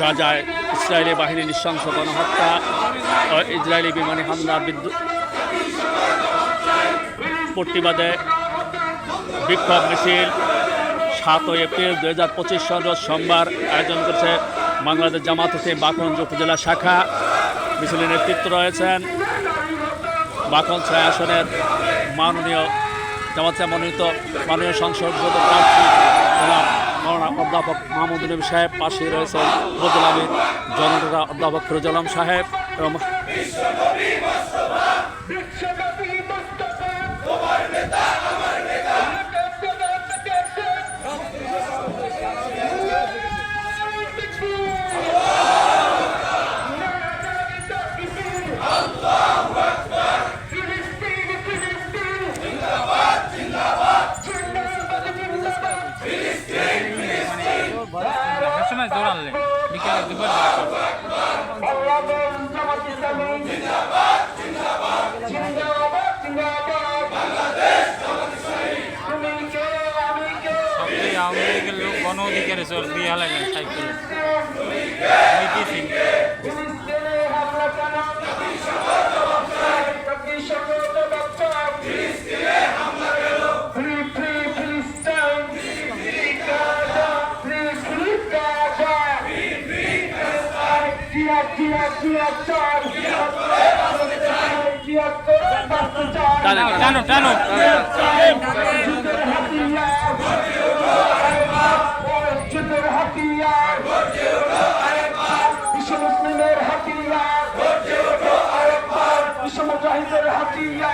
গাজায় ইসরায়েলি বাহিনীর নৃশংস গণহত্যা ইসরায়েলি বিমানী হামলা বিদ্যুৎ প্রতিবাদে বিক্ষোভ মিছিল। সাতই এপ্রিল দু হাজার পঁচিশ সাল সোমবার আয়োজন করছে বাংলাদেশ জামাত হোসেন বাকরঞ্জ উপজেলা শাখা। মিছিলের নেতৃত্ব রয়েছেন ছয় আসনের মাননীয় জামাত মনোনীত মাননীয় সংসদ অধ্যাপক মাহমুদ নবী সাহেব পাশে রয়েছেন ফজল আমির জননেতা অধ্যাপক ফিরোজ আলম সাহেব এবং দৌড়ানলে বিকেলে দুপুর সবচেয়ে আওয়ামী লীগের লোক গণ অধিকারে চল দিয়ে হালাইলেন সাইকেল টানো টানো হাতিয়ার হাতিয়ার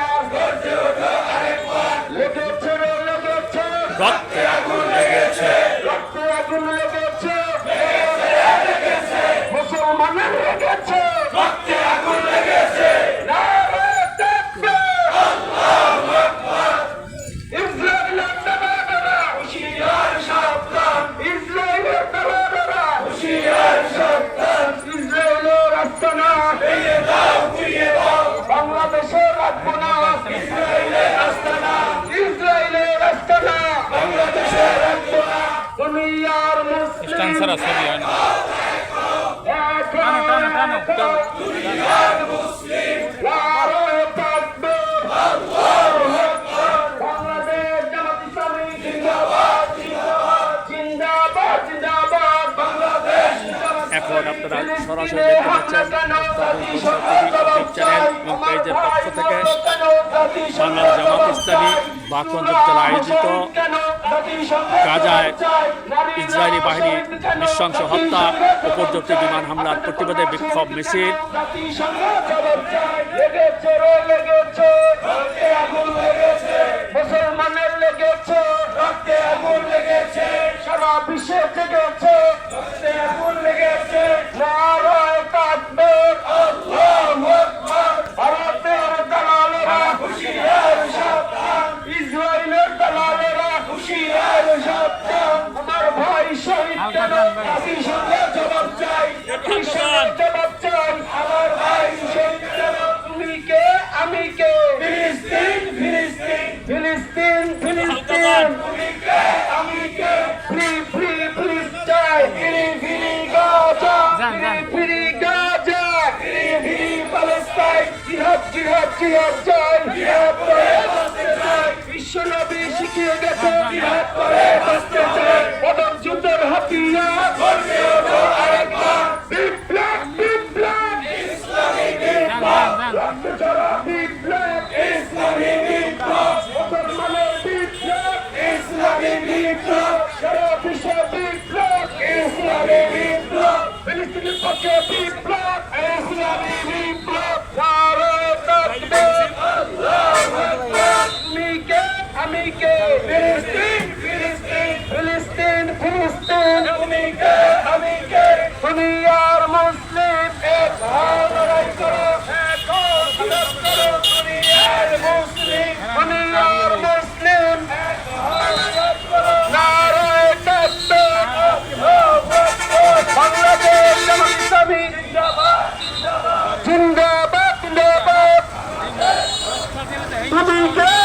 না এক টানো টানো টানো এখন আপনারা সরাসরি দেখতে পাচ্ছেন। চ্যানেল এবং পেজের পক্ষ থেকে। বাংলাদেশ জামাত ইসলামী বাকরঞ্জ উপজেলা আয়োজিত গাজায় ইসরায়েলি বাহিনী নৃশংস হত্যা, উপযুক্ত বিমান হামলার প্রতিবাদে বিক্ষোভ মিছিল। দালালেরা হুঁশিয়ার সাবধান। আমার ভাই শহীদ কেন আমি সঙ্গে জবাব চাই। জবাব চাই। আমার ভাই শহীদ কেন তুমি কে? আমি কে? ফিলিস্তিন ফিলিস্তিন। ফিলিস্তিন ফিলিস্তিন। তুমি কে? আমি কে? ফ্রি ফ্রি ফিলিস্তাইন ফ্রি ফ্রি গাজা যান। Free Gaza. Free free Palestine জিহাদ জিহাদ জিহাদ চাই জিহাদ পদক যুদ্ধের হাতিয়ার বিপ্লব বিপ্লব ইসলামী বিপ্লব। বিপ্লব ইসলামী বিপ্লব। মুসলমানের বিপ্লব ইসলামী বিপ্লব। সারা বিশ্ব বিপ্লব ইসলামী বিপ্লব ফিলিস্তিনের পক্ষে বিপ্লব। ইসলামী I'm Happy birthday!